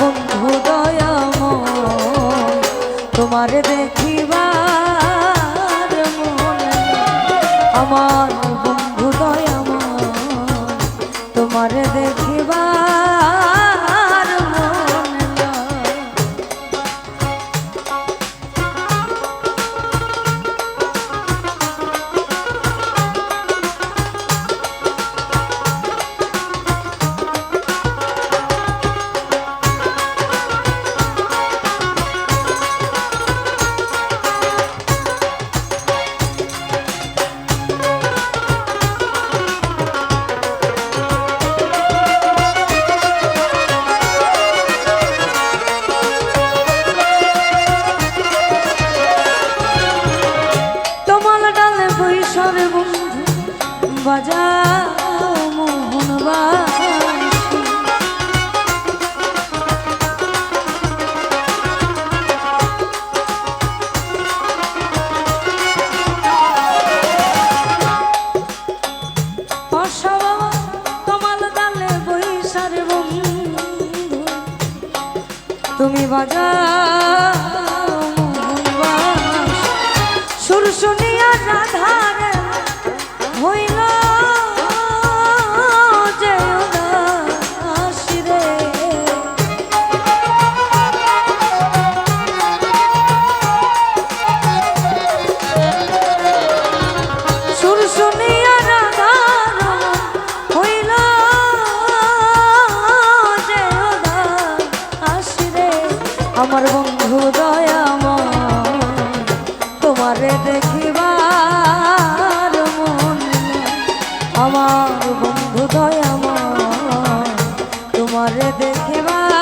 বন্ধু দয়াম তোমার দেখিবার মন আমার তুমি বাজা সুর শুনিয়া রাধার হইল দেখে বা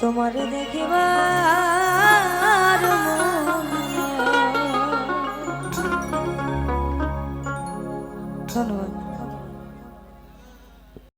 তোমারে দেখিবার